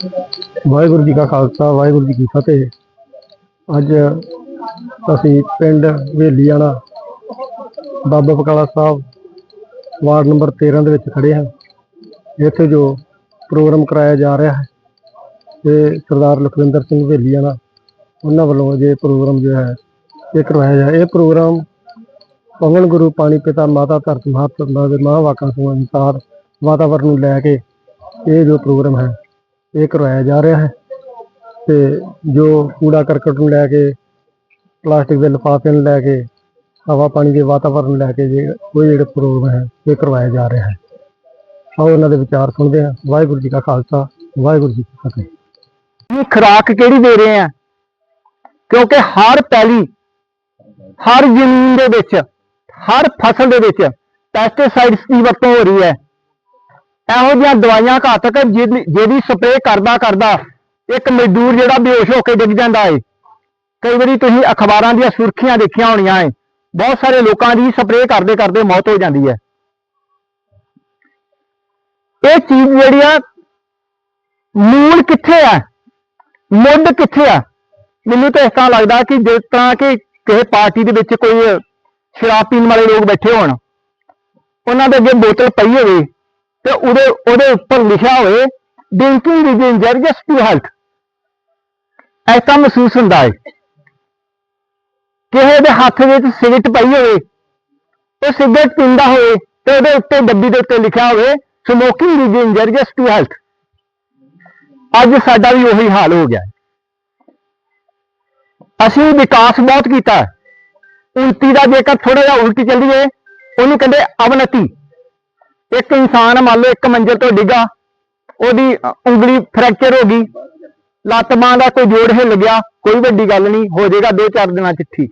ਵਾਹਿਗੁਰੂ ਜੀ ਕਾ ਖਾਲਸਾ, ਵਾਹਿਗੁਰੂ ਜੀ ਕੀ ਫਤਿਹ। ਅੱਜ ਅਸੀਂ ਪਿੰਡ ਵੇਲੀਆਣਾ ਬਾਬਾ ਬਕਾਲਾ ਸਾਹਿਬ ਵਾਰਡ ਨੰਬਰ 13 ਦੇ ਵਿੱਚ ਖੜੇ ਹਾਂ। ਇੱਥੇ ਜੋ ਪ੍ਰੋਗਰਾਮ ਕਰਾਇਆ ਜਾ ਰਿਹਾ ਹੈ ਤੇ ਸਰਦਾਰ ਲਖਵਿੰਦਰ ਸਿੰਘ ਵੇਲੀਆਣਾ ਉਹਨਾਂ ਵੱਲੋਂ ਜੇ ਪ੍ਰੋਗਰਾਮ ਜੋ ਹੈ, ਇਹ ਕਰਵਾਇਆ ਜਾ ਇਹ ਪ੍ਰੋਗਰਾਮ ਪਵਨ ਗੁਰੂ ਪਾਣੀ ਪਿਤਾ ਮਾਤਾ ਧਰਤ ਮਹਾਤਮਾ ਦੇ ਮਹਾਵਾਕਾਂ ਤੋਂ ਅਨੁਸਾਰ ਵਾਤਾਵਰਨ ਨੂੰ ਲੈ ਕੇ ਇਹ ਜੋ ਪ੍ਰੋਗਰਾਮ ਹੈ ਇਹ ਕਰਵਾਇਆ ਜਾ ਰਿਹਾ ਹੈ ਤੇ ਜੋ ਕੂੜਾ ਕਰਕਟ ਨੂੰ ਲੈ ਕੇ, ਪਲਾਸਟਿਕ ਦੇ ਲਿਫਾਫੇ ਨੂੰ ਲੈ ਕੇ, ਹਵਾ ਪਾਣੀ ਦੇ ਵਾਤਾਵਰਨ ਨੂੰ ਲੈ ਕੇ ਜੇ ਕੋਈ ਜਿਹੜੇ ਪ੍ਰੋਗਰਾਮ ਹੈ, ਇਹ ਕਰਵਾਇਆ ਜਾ ਰਿਹਾ ਹੈ। ਆਓ ਉਹਨਾਂ ਦੇ ਵਿਚਾਰ ਸੁਣਦੇ ਹਾਂ। ਵਾਹਿਗੁਰੂ ਜੀ ਕਾ ਖਾਲਸਾ, ਵਾਹਿਗੁਰੂ ਜੀ ਕੀ ਫਤਿਹ। ਇਹ ਖੁਰਾਕ ਕਿਹੜੀ ਦੇ ਰਹੇ ਆ ਕਿਉਂਕਿ ਹਰ ਪੈਲੀ, ਹਰ ਜ਼ਮੀਨ ਦੇ ਵਿੱਚ, ਹਰ ਫਸਲ ਦੇ ਵਿੱਚ ਪੈਸਟੀਸਾਈਡਸ ਦੀ ਵਰਤੋਂ ਹੋ ਰਹੀ ਹੈ। ਇਹੋ ਜਿਹੀਆਂ ਦਵਾਈਆਂ ਘਾਤਕ ਜਿਹਦੀ ਜਿਹਦੀ ਸਪਰੇਅ ਕਰਦਾ ਕਰਦਾ ਇੱਕ ਮਜ਼ਦੂਰ ਜਿਹੜਾ ਬੇਹੋਸ਼ ਹੋ ਕੇ ਡਿੱਗ ਜਾਂਦਾ ਏ। ਕਈ ਵਾਰੀ ਤੁਸੀਂ ਅਖਬਾਰਾਂ ਦੀਆਂ ਸੁਰਖੀਆਂ ਦੇਖੀਆਂ ਹੋਣੀਆਂ ਏ। ਬਹੁਤ ਸਾਰੇ ਲੋਕਾਂ ਦੀ ਸਪਰੇਅ ਕਰਦੇ ਕਰਦੇ ਮੌਤ ਹੋ ਜਾਂਦੀ ਹੈ ਇਹ ਚੀਜ਼ ਜਿਹੜੀ ਆ, ਮੂਲ ਕਿੱਥੇ ਆ? ਮੁੱਢ ਕਿੱਥੇ ਆ? ਮੈਨੂੰ ਤਾਂ ਇਸ ਤਰ੍ਹਾਂ ਲੱਗਦਾ ਕਿ ਜਿਸ ਤਰ੍ਹਾਂ ਕਿ ਕਿਸੇ ਪਾਰਟੀ ਦੇ ਵਿੱਚ ਕੋਈ ਸ਼ਰਾਬ ਪੀਣ ਵਾਲੇ ਲੋਕ ਬੈਠੇ ਹੋਣ, ਉਹਨਾਂ ਦੇ ਅੱਗੇ ਬੋਤਲ ਪਈ ਹੋਵੇ। ਤੇ ਉਹਦੇ ਉਹਦੇ ਉੱਪਰ ਲਿਖਿਆ ਹੋਵੇ drinking is injurious to health ਐਸਾ ਮਹਿਸੂਸ ਹੁੰਦਾ ਹੈ। ਕਿਸੇ ਦੇ ਹੱਥ ਵਿੱਚ ਸਿਗਰਟ ਪਈ ਹੋਵੇ ਉਹ ਸਿਗਰਟ ਪੀਂਦਾ ਹੋਵੇ, ਤੇ ਉਹਦੇ ਉੱਤੇ ਡੱਬੀ ਦੇ ਉੱਤੇ ਲਿਖਿਆ ਹੋਵੇ smoking is injurious to health ਅੱਜ ਸਾਡਾ ਵੀ ਉਹੀ ਹਾਲ ਹੋ ਗਿਆ ਅਸੀਂ ਵਿਕਾਸ ਬਹੁਤ ਕੀਤਾ ਉਲਟੀ ਦਾ ਜੇਕਰ ਥੋੜਾ ਜਿਹਾ ਉਲਟੀ ਚੱਲੀਏ, ਉਹਨੂੰ ਕਹਿੰਦੇ ਅਵਨਤੀ। ਇੱਕ ਇਨਸਾਨ ਮੰਨ ਲਓ ਇੱਕ ਮੰਜ਼ਿਲ ਤੋਂ ਡਿੱਗਾ, ਉਹਦੀ ਉਂਗਲੀ ਫ੍ਰੈਕਚਰ ਹੋ ਗਈ, ਲੱਤ ਬਾਂਹ ਦਾ ਕੋਈ ਜੋੜ ਹਿੱਲ ਗਿਆ, ਕੋਈ ਵੱਡੀ ਗੱਲ ਨਹੀਂ, ਹੋ ਜਾਏਗਾ ਦੋ ਚਾਰ ਦਿਨਾਂ ਚ ਠੀਕ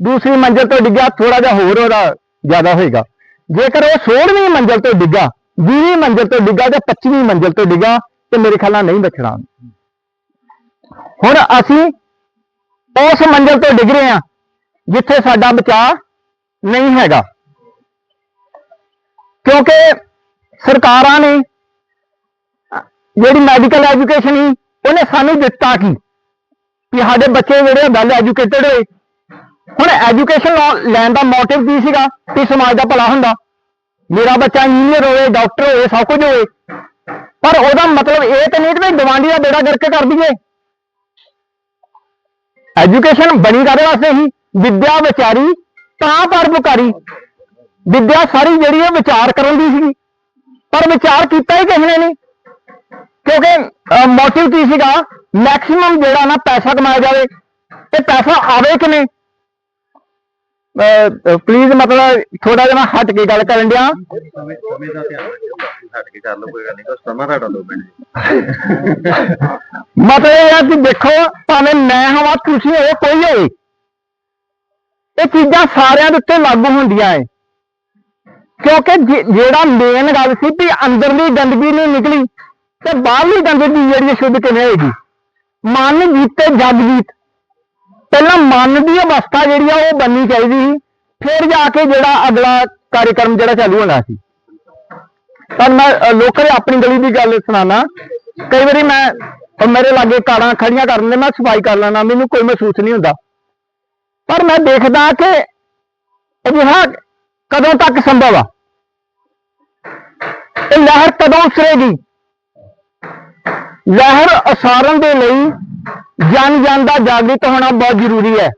ਦੂਸਰੀ ਮੰਜ਼ਿਲ ਤੋਂ ਡਿੱਗਾ ਥੋੜਾ ਜਿਹਾ ਹੋਰ ਉਹਦਾ ਜ਼ਿਆਦਾ ਹੋਏਗਾ। ਜੇਕਰ ਉਹ 16ਵੀਂ ਮੰਜ਼ਿਲ ਤੋਂ ਡਿੱਗਾ 20ਵੀਂ ਮੰਜ਼ਿਲ ਤੋਂ ਡਿੱਗਾ ਜਾਂ 25ਵੀਂ ਮੰਜ਼ਿਲ ਤੋਂ ਡਿੱਗਾ, ਤੇ ਮੇਰੇ ਖਿਆਲ ਨਾਲ ਨਹੀਂ ਬਚਣਾ। ਹੁਣ ਅਸੀਂ ਉਸ ਮੰਜ਼ਿਲ ਤੋਂ ਡਿੱਗ ਰਹੇ ਹਾਂ, ਜਿੱਥੇ ਸਾਡਾ ਬਚਾਅ ਨਹੀਂ ਹੈਗਾ। ਕਿਉਂਕਿ ਸਰਕਾਰਾਂ ਨੇ, ਜਿਹੜੀ ਮੈਡੀਕਲ ਐਜੂਕੇਸ਼ਨ ਹੀ ਉਹਨੇ ਸਾਨੂੰ ਦਿੱਤਾ ਕੀ? ਕਿ ਸਾਡੇ ਬੱਚੇ ਜਿਹੜੇ ਵੈਲ ਐਜੂਕੇਟਡ ਹੋਏ। ਹੁਣ ਐਜੂਕੇਸ਼ਨ ਲੈਣ ਦਾ ਮੋਟਿਵ ਕੀ ਸੀਗਾ? ਕਿ ਸਮਾਜ ਦਾ ਭਲਾ ਹੁੰਦਾ। ਮੇਰਾ ਬੱਚਾ ਇੰਜੀਨੀਅਰ ਹੋਵੇ ਡਾਕਟਰ ਹੋਵੇ, ਸਭ ਕੁਝ ਹੋਵੇ। ਪਰ ਉਹਦਾ ਮਤਲਬ ਇਹ ਤਾਂ ਨਹੀਂ ਕਿ ਵੀ ਦਾ ਬੇੜਾ ਗਰਕ ਕਰ ਦਈਏ। ਐਜੂਕੇਸ਼ਨ ਬਣੀ ਕਾਦੇ ਵਾਸਤੇ ਹੀ ਵਿਦਿਆ ਵਿਚਾਰੀ ਤਾਂ ਪਰਪਕਾਰੀ ਵਿਦਿਆ ਸਾਰੀ ਜਿਹੜੀ ਹੈ ਵਿਚਾਰ ਕਰਨ ਦੀ ਸੀਗੀ। ਪਰ ਵਿਚਾਰ ਕੀਤਾ ਹੀ ਕਿਸੇ ਨੇ ਨਹੀਂ। ਕਿਉਂਕਿ ਮੋਟਿਵ ਕੀ ਸੀਗਾ? ਮੈਕਸਿਮਮ ਜਿਹੜਾ ਨਾ ਪੈਸਾ ਕਮਾਇਆ ਜਾਵੇ ਤੇ ਪੈਸਾ ਆਵੇ ਕਿਵੇਂ? ਪਲੀਜ਼ ਮਤਲਬ ਥੋੜਾ ਜਿਹਾ ਮੈਂ ਹਟ ਕੇ ਗੱਲ ਕਰਨ ਡਿਆ। ਸਮੇਂ ਦਾ ਧਿਆਨ ਹਟ ਕੇ ਕਰ ਲਓ ਕੋਈ ਗੱਲ ਨਹੀਂ ਬਸ ਸਮਾਂ ਤੁਹਾਡਾ ਦੋ ਮਿੰਟ ਮਤਲਬ ਇਹ ਆ ਕਿ ਦੇਖੋ, ਭਾਵੇਂ ਮੈਂ ਹੋਵਾਂ ਤੁਸੀਂ ਹੋ, ਕੋਈ ਹੋਵੇ ਇਹ ਚੀਜ਼ਾਂ ਸਾਰਿਆਂ ਦੇ ਉੱਤੇ ਲਾਗੂ ਹੁੰਦੀਆਂ ਏ। ਕਿਉਂਕਿ ਜੇ- ਜਿਹੜਾ ਮੇਨ ਗੱਲ ਸੀ ਵੀ ਅੰਦਰਲੀ ਗੰਦਗੀ ਨਹੀਂ ਨਿਕਲੀ ਤੇ ਬਾਹਰਲੀ ਗੰਦਗੀ ਜਿਹੜੀ ਸ਼ੁੱਧ ਕਿਵੇਂ ਹੋਏਗੀ? ਮਨ ਜੀਤੇ ਜਗ ਜੀਤ। ਪਹਿਲਾਂ ਮਨ ਦੀ ਅਵਸਥਾ ਜਿਹੜੀ ਆ ਉਹ ਬਣਨੀ ਚਾਹੀਦੀ ਸੀ। ਫਿਰ ਜਾ ਕੇ ਜਿਹੜਾ ਅਗਲਾ ਕਾਰਜਕਰਮ ਜਿਹੜਾ ਚਾਲੂ ਹੋਣਾ ਸੀ। ਪਰ ਮੈਂ ਅ, ਲੋਕਾਂ ਦੇ ਆਪਣੀ ਗਲੀ ਦੀ ਗੱਲ ਸੁਣਾਣਾ ਕਈ ਵਾਰੀ ਮੈਂ ਮੇਰੇ ਲਾਗੇ ਕਾਰਾਂ ਖੜੀਆਂ ਕਰਨ ਦੇ ਮੈਂ ਸਫ਼ਾਈ ਕਰ ਲੈਣਾ ਮੈਨੂੰ ਕੋਈ ਮਹਿਸੂਸ ਨਹੀਂ ਹੁੰਦਾ। ਪਰ ਮੈਂ ਦੇਖਦਾ ਕਿ ਅਜਿਹਾ ਕਦੋਂ ਤੱਕ ਸੰਭਵ ਆ? ਇਹ ਲਹਿਰ ਕਦੋਂ ਉਸਰੇਗੀ? ਲਹਿਰ ਅਸਾਰਨ ਦੇ ਲਈ ਜਨ ਜਨ ਦਾ ਜਾਗਰਿਤ ਹੋਣਾ ਬਹੁਤ ਜ਼ਰੂਰੀ ਹੈ।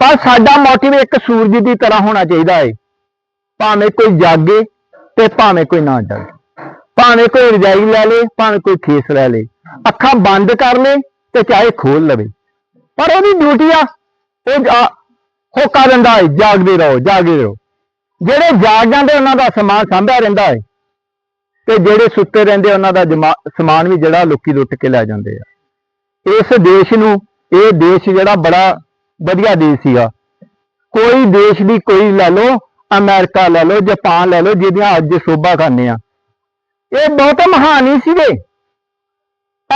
ਪਰ ਸਾਡਾ ਮੋਟਿਵ ਇੱਕ ਸੂਰਜ ਦੀ ਤਰ੍ਹਾਂ ਹੋਣਾ ਚਾਹੀਦਾ ਹੈ ਭਾਵੇਂ ਕੋਈ ਜਾਗੇ ਤੇ ਭਾਵੇਂ ਕੋਈ ਨਾ ਜਾਗੇ ਭਾਵੇਂ ਕੋਈ ਰਜਾਈ ਲੈ ਲੇ, ਭਾਵੇਂ ਕੋਈ ਖੇਸ ਲੈ ਲੇ। ਅੱਖਾਂ ਬੰਦ ਕਰ ਲੇ ਤੇ ਚਾਹੇ ਖੋਲ ਲਵੇ। ਪਰ ਉਹਦੀ ਡਿਊਟੀ ਆ, ਉਹ ਹੋਕਾ ਦਿੰਦਾ ਹੈ ਜਾਗਦੇ ਰਹੋ ਜਾਗਦੇ ਰਹੋ। ਜਿਹੜੇ ਜਾਗ ਜਾਂਦੇ, ਉਹਨਾਂ ਦਾ ਸਮਾਨ ਸਾਂਭਿਆ ਰਹਿੰਦਾ ਹੈ ਤੇ ਜਿਹੜੇ ਸੁੱਤੇ ਰਹਿੰਦੇ, ਉਹਨਾਂ ਦਾ ਜਮਾ- ਸਮਾਨ ਵੀ ਜਿਹੜਾ ਲੋਕੀ ਲੁੱਟ ਕੇ ਲੈ ਜਾਂਦੇ ਆ। ਇਸ ਦੇਸ਼ ਨੂੰ, ਇਹ ਦੇਸ਼ ਜਿਹੜਾ ਬੜਾ ਵਧੀਆ ਦੇਸ਼ ਸੀਗਾ। ਕੋਈ ਦੇਸ਼ ਦੀ ਕੋਈ ਲੈ ਲਓ, ਅਮਰੀਕਾ ਲੈ ਲਓ, ਜਾਪਾਨ ਲੈ ਲਓ, ਜਿਹਦੀਆਂ ਅੱਜ ਸੋਭਾ ਖਾਨੇ ਆ। ਇਹ ਬਹੁਤ ਮਹਾਨ ਹੀ ਸੀਗੇ।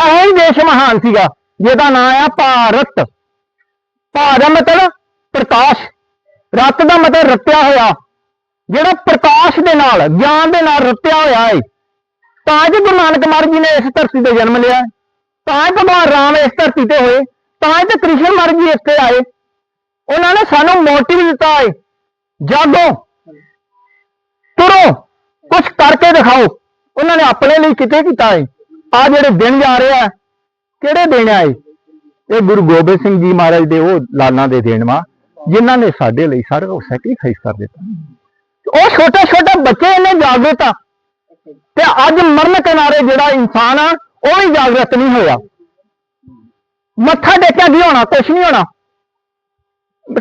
ਇਹੋ ਹੀ ਦੇਸ਼ ਮਹਾਨ ਸੀਗਾ, ਜਿਹਦਾ ਨਾਮ ਆ ਭਾਰਤ। ਭਾਰਤ ਮਤਲਬ ਪ੍ਰਕਾਸ਼, ਰੱਤ ਦਾ ਮਤਲਬ ਰੱਤਿਆ ਹੋਇਆ, ਜਿਹੜਾ ਪ੍ਰਕਾਸ਼ ਦੇ ਨਾਲ, ਗਿਆਨ ਦੇ ਨਾਲ ਰੱਤਿਆ ਹੋਇਆ ਹੈ ਤਾਂ ਹੀ ਗੁਰੂ ਨਾਨਕ ਮਹਾਰਾਜ ਜੀ ਨੇ ਇਸ ਧਰਤੀ ਤੇ ਜਨਮ ਲਿਆ, ਤਾਂ ਭਗਵਾਨ ਰਾਮ ਇਸ ਧਰਤੀ ਤੇ ਹੋਏ, ਤਾਂ ਹੀ ਤੇ ਕ੍ਰਿਸ਼ਨ ਮਹਾਰਾਜ ਜੀ ਇੱਥੇ ਆਏ। ਉਹਨਾਂ ਨੇ ਸਾਨੂੰ ਮੋਟਿਵ ਦਿੱਤਾ ਹੈ ਜਾਗੋ, ਤੁਰੋ ਕੁਝ ਕਰਕੇ ਦਿਖਾਓ। ਉਹਨਾਂ ਨੇ ਆਪਣੇ ਲਈ ਕਿਤੇ ਕੀਤਾ ਹੈ ਆ ਜਿਹੜੇ ਦਿਨ ਜਾ ਰਿਹਾ ਕਿਹੜੇ ਦਿਨ ਆਏ ਇਹ ਗੁਰੂ ਗੋਬਿੰਦ ਸਿੰਘ ਜੀ ਮਹਾਰਾਜ ਦੇ ਉਹ ਲਾਲਾਂ ਦੇ ਦੇਣ ਵਾ। ਜਿਨ੍ਹਾਂ ਨੇ ਸਾਡੇ ਲਈ ਸਾਰਾ ਕੁਝ ਸੈਕਰੀਫਾਈਸ ਕਰ ਦਿੱਤਾ। ਉਹ ਛੋਟੇ ਛੋਟੇ ਬੱਚੇ ਇਹਨੇ ਜਾਗਰਤ ਆ। ਤੇ ਅੱਜ ਮਰਨ ਕਿਨਾਰੇ ਜਿਹੜਾ ਇਨਸਾਨ ਆ, ਉਹ ਵੀ ਜਾਗਰਤ ਨਹੀਂ ਹੋਇਆ। ਮੱਥਾ ਟੇਕਿਆ ਕੀ ਹੋਣਾ? ਕੁਛ ਨਹੀਂ ਹੋਣਾ।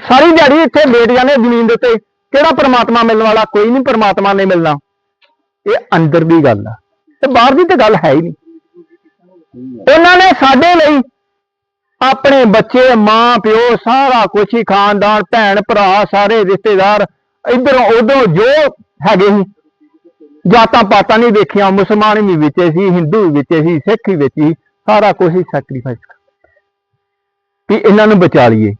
ਸਾਰੀ ਦਿਹਾੜੀ ਇੱਥੇ ਲੇਟ ਜਾਂਦੇ ਜ਼ਮੀਨ ਦੇ ਉੱਤੇ। ਕਿਹੜਾ ਪ੍ਰਮਾਤਮਾ ਮਿਲਣ ਵਾਲਾ? ਕੋਈ ਨਹੀਂ, ਪ੍ਰਮਾਤਮਾ ਨੇ ਮਿਲਣਾ। ਇਹ ਅੰਦਰ ਦੀ ਗੱਲ ਆ। ਤੇ ਬਾਹਰ ਦੀ ਤੇ ਗੱਲ ਹੈ ਹੀ ਨਹੀਂ। ਉਹਨਾਂ ਨੇ ਸਾਡੇ ਲਈ ਆਪਣੇ ਬੱਚੇ, ਮਾਂ, ਪਿਓ, ਸਾਰਾ ਕੁਛ ਹੀ ਖਾਨਦਾਨ, ਭੈਣ, ਭਰਾ, ਸਾਰੇ ਰਿਸ਼ਤੇਦਾਰ ਇਧਰੋਂ ਉਧਰੋਂ ਜੋ ਹੈਗੇ ਸੀ, ਜਾਤਾਂ ਪਾਤਾਂ ਨਹੀਂ ਦੇਖੀਆਂ ਮੁਸਲਮਾਨ ਵੀ ਵਿੱਚ ਸੀ, ਹਿੰਦੂ ਵਿੱਚ ਸੀ, ਸਿੱਖ ਵੀ ਵਿੱਚ ਸੀ ਸਾਰਾ ਕੁਝ ਹੀ ਸੈਕਰੀਫਾਈਸ ਕਰ ਵੀ ਇਹਨਾਂ ਨੂੰ ਬਚਾ ਲਈਏ।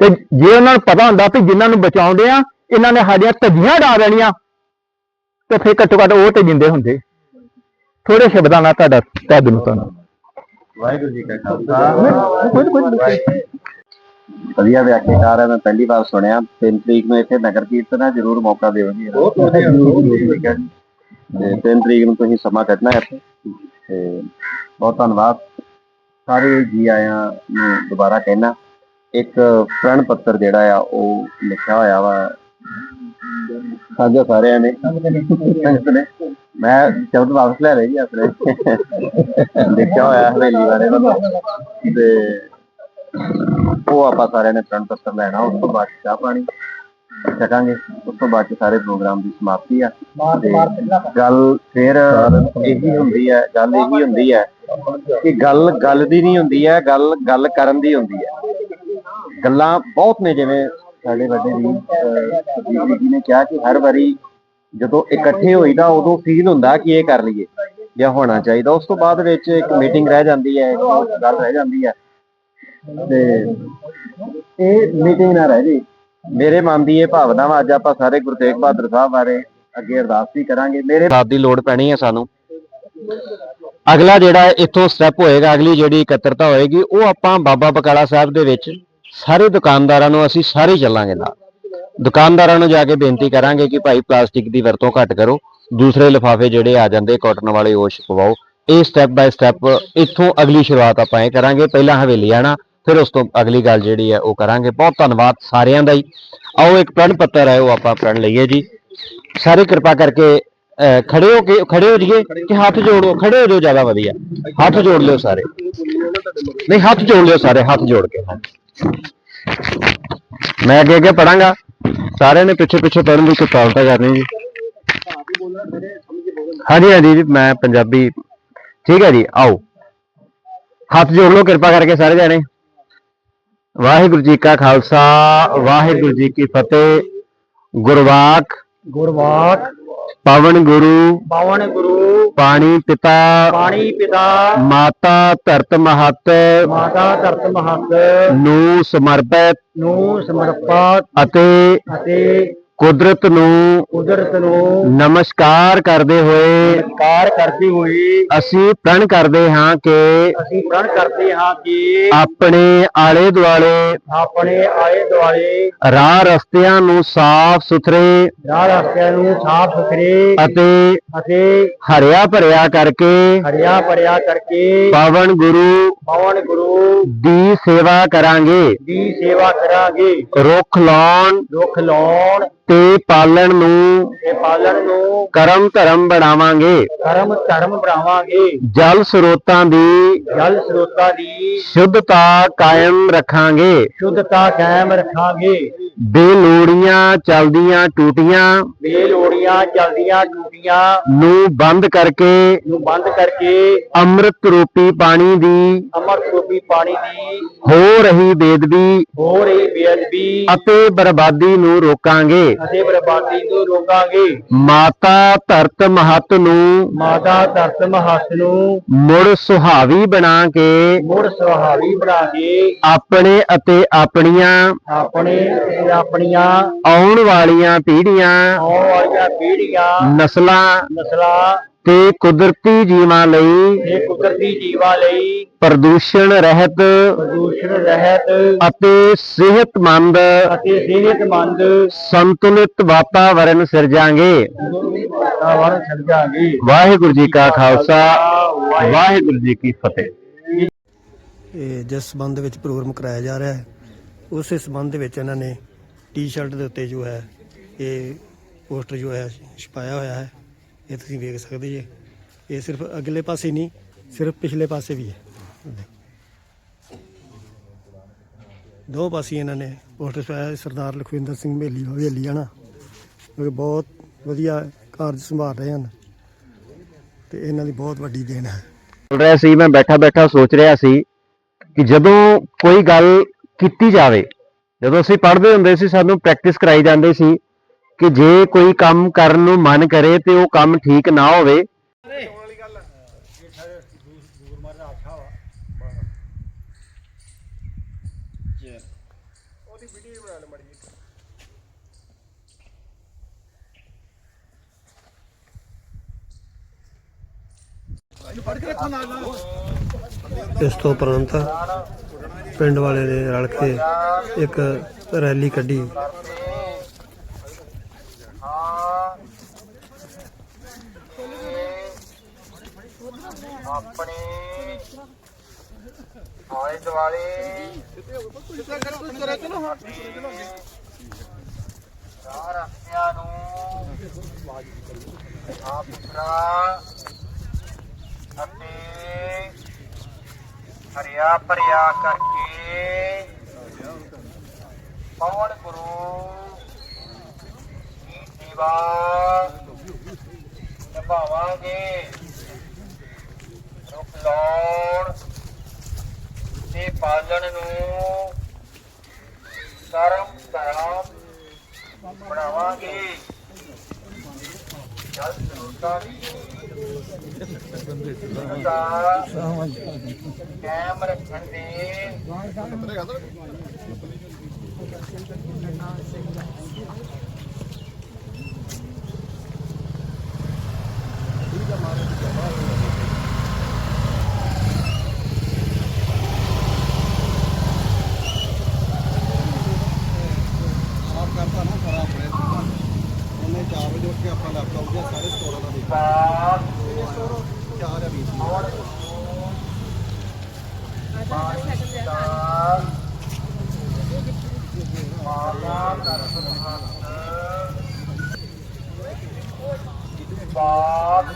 ਤੇ ਜੇ ਉਹਨਾਂ ਨੂੰ ਪਤਾ ਹੁੰਦਾ ਵੀ ਜਿਨ੍ਹਾਂ ਨੂੰ ਬਚਾਉਂਦੇ ਆ, ਇਹਨਾਂ ਨੇ ਸਾਡੀਆਂ ਧੱਜੀਆਂ ਡਾ ਦੇਣੀਆਂ, ਤੇ ਫਿਰ ਘੱਟੋ ਘੱਟ ਉਹ ਤੇ ਜਿੰਦੇ ਹੁੰਦੇ। ਥੋੜੇ ਸ਼ਬਦਾਂ ਨਾਲ ਤੁਹਾਡਾ ਤੈਦ ਨੂੰ ਤੁਹਾਨੂੰ ਵਾਹਿਗੁਰੂ ਜੀ ਕਾ ਖਾਲਸਾ। ਵਧੀਆ ਵਿਆਖਿਆਕਾਰ ਹੈ ਮੈਂ ਪਹਿਲੀ ਵਾਰ ਸੁਣਿਆ। 3 ਤਰੀਕ ਨੂੰ ਇੱਥੇ ਨਗਰ ਕੀਰਤਨ ਹੈ ਜਰੂਰ ਮੌਕਾ ਦਿਓ ਜੀ ਬਹੁਤ ਠੀਕ ਹੈ। ਤੇ 3 ਤਰੀਕ ਨੂੰ ਤੁਸੀਂ ਸਮਾਂ ਕੱਢਣਾ ਹੈ ਤੇ ਬਹੁਤ ਧੰਨਵਾਦ। ਸਾਰੇ ਜੀ ਆਇਆਂ ਨੂੰ ਦੁਬਾਰਾ ਕਹਿਣਾ। ਇੱਕ ਪ੍ਰਣ ਪੱਤਰ ਜਿਹੜਾ ਆ ਉਹ ਲਿਖਿਆ ਹੋਇਆ ਵਾ। ਸਾਂਝਾ ਸਾਰਿਆਂ ਨੇ। ਸੰਗਤ ਨੇ। ਮੈਂ ਸ਼ਬਦ ਵਾਪਸ ਲੈ ਲਈ ਆਪਣੇ। ਲਿਖਿਆ ਹੋਇਆ ਹਵੇਲੀ ਬਾਰੇ। ਤੇ ਉਹ ਆਪਾਂ ਸਾਰਿਆਂ ਨੇ ਪ੍ਰਣ ਪੱਤਰ ਲੈਣਾ, ਉਸ ਤੋਂ ਬਾਅਦ ਚਾਹ ਪਾਣੀ ਛਕਾਂਗੇ। ਉਸ ਤੋਂ ਬਾਅਦ ਸਾਰੇ ਪ੍ਰੋਗਰਾਮ ਦੀ ਸਮਾਪਤੀ ਆ। ਗੱਲ ਫਿਰ ਇਹੀ ਹੁੰਦੀ ਹੈ ਗੱਲ ਇਹੀ ਹੁੰਦੀ ਹੈ ਕਿ ਗੱਲ ਗੱਲ ਦੀ ਨਹੀਂ ਹੁੰਦੀ ਹੈ ਗੱਲ ਗੱਲ ਕਰਨ ਦੀ ਹੁੰਦੀ ਹੈ ਗੱਲਾਂ ਬਹੁਤ ਨੇ ਜਿਵੇਂ ਸਾਡੇ ਵੱਡੇ ਜੀ ਜੀ ਨੇ ਕਿਹਾ ਕਿ ਹਰ ਵਾਰੀ ਜਦੋਂ ਇਕੱਠੇ ਹੋਈਦਾ ਉਦੋਂ ਫੀਲ ਹੁੰਦਾ ਕਿ ਇਹ ਕਰ ਲਈਏ ਜਾਂ ਹੋਣਾ ਚਾਹੀਦਾ। ਉਸ ਤੋਂ ਬਾਅਦ ਵਿੱਚ ਇੱਕ ਮੀਟਿੰਗ ਰਹਿ ਜਾਂਦੀ ਹੈ, ਇੱਕ ਗੱਲ ਰਹਿ ਜਾਂਦੀ ਹੈ। ਤੇ ਇਹ ਮੀਟਿੰਗ ਨਾ ਰਹਿ ਜੇ। ਮੇਰੇ ਮਨ ਦੀ ਇਹ ਭਾਵਨਾ ਵਾ ਅੱਜ ਆਪਾਂ ਸਾਰੇ ਗੁਰੂ ਤੇਗ ਬਹਾਦਰ ਸਾਹਿਬ ਬਾਰੇ ਅੱਗੇ ਅਰਦਾਸ ਵੀ ਕਰਾਂਗੇ। ਮੇਰੇ ਸਾਥ ਦੀ ਲੋੜ ਪੈਣੀ ਹੈ ਸਾਨੂੰ। ਅਗਲਾ ਜਿਹੜਾ ਇੱਥੋਂ ਸਟੈਪ ਹੋਏਗਾ, ਅਗਲੀ ਜਿਹੜੀ ਇਕੱਤਰਤਾ ਹੋਏਗੀ, ਉਹ ਆਪਾਂ ਬਾਬਾ ਬਕਾਲਾ ਸਾਹਿਬ ਦੇ ਵਿੱਚ ਸਾਰੇ ਦੁਕਾਨਦਾਰਾਂ ਨੂੰ ਅਸੀਂ ਸਾਰੇ ਚੱਲਾਂਗੇ ਨਾਲ। ਦੁਕਾਨਦਾਰਾਂ ਨੂੰ ਜਾ ਕੇ ਬੇਨਤੀ ਕਰਾਂਗੇ ਕਿ ਭਾਈ ਪਲਾਸਟਿਕ ਦੀ ਵਰਤੋਂ ਘੱਟ ਕਰੋ ਦੂਸਰੇ ਲਿਫਾਫੇ ਜਿਹੜੇ ਆ ਜਾਂਦੇ ਕਾਟਨ ਵਾਲੇ ਉਹ ਛਪਵਾਓ ਇਹ ਸਟੈਪ ਬਾਏ ਸਟੈਪ ਇੱਥੋਂ ਅਗਲੀ ਸ਼ੁਰੂਆਤ ਆਪਾਂ ਇਹ ਕਰਾਂਗੇ ਪਹਿਲਾਂ ਹਵੇਲੀ ਆਣਾ ਫਿਰ ਉਸ ਤੋਂ ਅਗਲੀ ਗੱਲ ਜਿਹੜੀ ਹੈ ਉਹ ਕਰਾਂਗੇ। ਬਹੁਤ ਧੰਨਵਾਦ ਸਾਰਿਆਂ ਦਾ ਹੀ ਆਓ ਇੱਕ ਪ੍ਰਣ ਪੱਤਰ ਹੈ ਉਹ ਆਪਾਂ ਪ੍ਰਣ ਲਈਏ ਜੀ। ਸਾਰੇ ਕਿਰਪਾ ਕਰਕੇ ਅਹ, ਖੜੇ ਹੋ ਕੇ ਖੜੇ ਹੋ ਜਾਈਏ ਕਿ ਹੱਥ ਜੋੜੋ ਖੜੇ ਹੋ ਜਾਓ ਜ਼ਿਆਦਾ ਵਧੀਆ। ਹੱਥ ਜੋੜ ਲਿਓ ਸਾਰੇ। ਨਹੀਂ ਹੱਥ ਜੋੜ ਲਿਓ ਸਾਰੇ ਹੱਥ ਜੋੜ ਕੇ। ਮੈਂ ਅੱਗੇ ਅੱਗੇ ਪੜਾਂਗਾ। ਸਾਰਿਆਂ ਨੇ ਪਿੱਛੇ ਪਿੱਛੇ ਪੜਨ ਦੀ ਕਿਤਾਬਤਾ ਕਰਨੀ ਜੀ। ਹਾਂਜੀ ਹਾਂਜੀ ਜੀ ਮੈਂ ਪੰਜਾਬੀ। ਠੀਕ ਹੈ ਜੀ ਆਓ। ਹੱਥ ਜੋੜ ਲਓ ਕਿਰਪਾ ਕਰਕੇ ਸਾਰੇ ਜਾਣੇ। ਵਾਹਿਗੁਰੂ ਜੀ ਕਾ ਖਾਲਸਾ ਵਾਹਿਗੁਰੂ ਜੀ ਕੀ ਫਤਿਹ। ਗੁਰਵਾਕ ਗੁਰਵਾਕ ਪਵਨ ਗੁਰੂ। ਪਾਵਨ ਗੁਰੂ। ਪਾਣੀ ਪਿਤਾ ਪਾਣੀ ਪਿਤਾ ਮਾਤਾ ਧਰਤ ਮਹਤ ਮਾਤਾ ਧਰਤ ਮਹਤ ਨੂੰ ਸਮਰਪਿਤ ਨੂੰ ਸਮਰਪਿਤ ਅਤੇ ਅਤੇ ਕੁਦਰਤ ਨੂੰ ਕੁਦਰਤ ਨੂੰ ਨਮਸਕਾਰ ਕਰਦੇ ਹੋਏ ਕਾਰ ਕਰਦੀ ਹੋਈ ਅਸੀਂ ਪ੍ਰਣ ਕਰਦੇ ਹਾਂ ਕਿ ਅਸੀਂ ਪ੍ਰਣ ਕਰਦੇ ਹਾਂ ਕਿ ਆਪਣੇ ਆਲੇ ਦੁਆਲੇ ਆਪਣੇ ਆਲੇ ਦੁਆਲੇ ਰਾਹ ਰਸਤਿਆਂ ਨੂੰ ਸਾਫ਼ ਸੁਥਰੇ ਰਾਹ ਰਸਤਿਆਂ ਨੂੰ ਸਾਫ਼ ਸੁਥਰੇ ਅਤੇ ਅਤੇ ਹਰਿਆ ਭਰਿਆ ਕਰਕੇ ਹਰਿਆ ਭਰਿਆ ਕਰਕੇ ਪਵਨ ਗੁਰੂ ਪਵਨ ਗੁਰੂ ਦੀ ਸੇਵਾ ਕਰਾਂਗੇ। ਦੀ ਸੇਵਾ ਕਰਾਂਗੇ। ਰੁੱਖ ਲਾਉਣ ਦੁੱਖ ਲਾਉਣ ਤੇ ਪਾਲਣ ਨੂੰ ਤੇ ਪਾਲਣ ਨੂੰ ਕਰਮ ਧਰਮ ਬਣਾਵਾਂਗੇ। ਕਰਮ ਧਰਮ ਬਣਾਵਾਂਗੇ। ਜਲ ਸਰੋਤਾਂ ਦੀ ਜਲ ਸਰੋਤਾਂ ਦੀ ਸ਼ੁੱਧਤਾ ਕਾਇਮ ਰੱਖਾਂਗੇ। ਸ਼ੁੱਧਤਾ ਕਾਇਮ ਰੱਖਾਂਗੇ। ਬੇਲੋੜੀਆਂ ਚਲਦੀਆਂ ਟੂਟੀਆਂ ਬੇਲੋੜੀਆਂ ਚਲਦੀਆਂ ਟੂਟੀਆਂ ਨੂੰ ਬੰਦ ਕਰਕੇ ਨੂੰ ਬੰਦ ਕਰਕੇ ਅੰਮ੍ਰਿਤ ਰੂਪੀ ਪਾਣੀ ਦੀ ਅਮਰ ਰੂਪੀ ਪਾਣੀ ਦੀ ਹੋ ਰਹੀ ਬੇਦਬੀ ਹੋ ਰਹੀ ਬੇਅਦਬੀ ਅਤੇ ਬਰਬਾਦੀ ਨੂੰ ਰੋਕਾਂਗੇ। ਅਤੇ ਬਰਬਾਦੀ ਨੂੰ ਰੋਕਾਂਗੇ। ਮਾਤਾ ਧਰਤ ਮਹਤ ਨੂੰ ਮਾਤਾ ਧਰਤ ਮਹੱਸ ਨੂੰ ਮੁੜ ਸੁਹਾਵੀ ਬਣਾ ਕੇ ਮੁੜ ਸੁਹਾਵੀ ਬਣਾ ਕੇ ਆਪਣੇ ਅਤੇ ਆਪਣੀਆਂ ਆਪਣੇ ਤੇ ਆਪਣੀਆਂ ਆਉਣ ਵਾਲੀਆਂ ਪੀੜ੍ਹੀਆਂ ਆਉਣ ਵਾਲੀਆਂ ਪੀੜ੍ਹੀਆਂ ਨਸਲਾਂ ਨਸਲਾਂ ਤੇ ਕੁਦਰਤੀ ਜੀਵਾਂ ਲਈ ਇਹ ਕੁਦਰਤੀ ਜੀਵਾਂ ਲਈ ਪ੍ਰਦੂਸ਼ਣ ਰਹਿਤ ਪ੍ਰਦੂਸ਼ਣ ਰਹਿਤ ਅਤੇ ਸਿਹਤਮੰਦ ਅਤੇ ਸਿਹਤਮੰਦ ਸੰਤੁਲਿਤ ਵਾਤਾਵਰਣ ਸਿਰਜਾਂਗੇ। ਵਾਤਾਵਰਣ ਸਿਰਜਾਂਗੇ। ਵਾਹਿਗੁਰੂ ਜੀ ਕਾ ਖਾਲਸਾ ਵਾਹਿਗੁਰੂ ਜੀ ਕੀ ਫਤਿਹ। ਇਹ ਜਿਸ ਸੰਬੰਧ ਵਿੱਚ ਪ੍ਰੋਗਰਾਮ ਕਰਾਇਆ ਜਾ ਰਿਹਾ ਹੈ ਉਸੇ ਸੰਬੰਧ ਦੇ ਵਿੱਚ ਇਹਨਾਂ ਨੇ ਟੀ-ਸ਼ਰਟ ਦੇ ਉੱਤੇ ਜੋ ਹੈ ਇਹ ਪੋਸਟਰ ਜੋ ਹੈ ਛਪਾਇਆ ਹੋਇਆ ਹੈ। ਇਹ ਤੁਸੀਂ ਵੇਖ ਸਕਦੇ ਜੇ। ਇਹ ਸਿਰਫ ਅਗਲੇ ਪਾਸੇ ਨਹੀਂ, ਸਿਰਫ ਪਿਛਲੇ ਪਾਸੇ ਵੀ ਹੈ। ਦੋ ਪਾਸੇ ਇਹਨਾਂ ਨੇ ਪੋਸਟਰ ਛਪਾਇਆ ਸਰਦਾਰ ਲਖਵਿੰਦਰ ਸਿੰਘ ਮੇਲੀ ਹਵੇਲੀ ਆਣਾ ਕਿਉਂਕਿ ਬਹੁਤ ਵਧੀਆ ਕਾਰਜ ਸੰਭਾਲ ਰਹੇ ਹਨ। ਤੇ ਇਹਨਾਂ ਦੀ ਬਹੁਤ ਵੱਡੀ ਦੇਣ ਹੈ। ਚੱਲ ਰਿਹਾ ਸੀ, ਮੈਂ ਬੈਠਾ ਬੈਠਾ ਸੋਚ ਰਿਹਾ ਸੀ ਕਿ ਜਦੋਂ ਕੋਈ ਗੱਲ ਕੀਤੀ ਜਾਵੇ, ਜਦੋਂ ਅਸੀਂ ਪੜ੍ਹਦੇ ਹੁੰਦੇ ਸੀ, ਸਾਨੂੰ ਪ੍ਰੈਕਟਿਸ ਕਰਾਈ ਜਾਂਦੀ ਸੀ ਕਿ ਜੇ ਕੋਈ ਕੰਮ ਕਰਨ ਨੂੰ ਮਨ ਕਰੇ ਤੇ ਉਹ ਕੰਮ ਠੀਕ ਨਾ ਹੋਵੇ। ਇਸ ਤੋਂ ਉਪਰੰਤ ਪਿੰਡ ਵਾਲੇ ਨੇ ਰਲ ਕੇ ਇੱਕ ਰੈਲੀ ਕੱਢੀ। ਆਪਣੇ ਆਲੇ ਦੁਆਲੇ। ਚਾਰ ਰਸਤਿਆਂ ਨੂੰ ਆਪਰਾ ਅਤੇ ਹਰਿਆ ਭਰਿਆ ਕਰਕੇ ਪਵਨ ਗੁਰੂ ਦੀ ਸੇਵਾ ਨਿਭਾਵਾਂਗੇ। ਲਾਉਣ ਤੇ ਪਾਲਣ ਨੂੰ ਕਰਮ ਧਰਮ ਬਣਾਵਾਂਗੇ। ਜਲ ਸਰੋਤਾਂ ਦਾ ਕਾਇਮ ਰੱਖਣ ਦੇ ਬਾਤ ਔਰ ਪਾਣੀ ਦਾ ਮਾਲਾ ਕਰਮ ਹੱਥ ਬਾਤ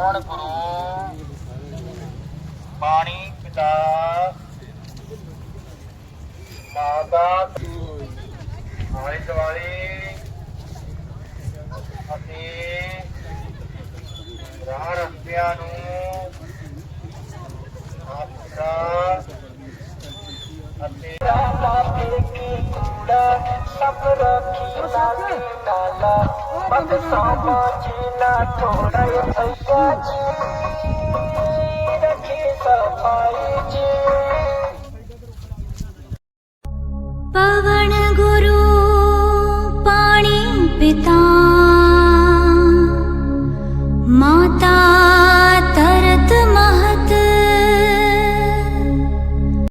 ਪਵਨ ਗੁਰੂ ਪਾਣੀ ਪਿਤਾ ਮਾਤਾ ਆਲੇ ਦੁਆਲੇ ਅਤੇ ਰਾਹ ਰਸਤਿਆਂ ਨੂੰ ਆਪਦਾ ਅਤੇ ਬੰਦ ਸਾਮਾ ਜੀਨਾ ਥੋੜਾ ਇਹ ਸਈਆ ਜੀ ਰੱਖੀ ਸਫ਼ਾਈ ਜੀ ਪਵਨ ਗੁਰੂ ਪਾਣੀ ਪਿਤਾ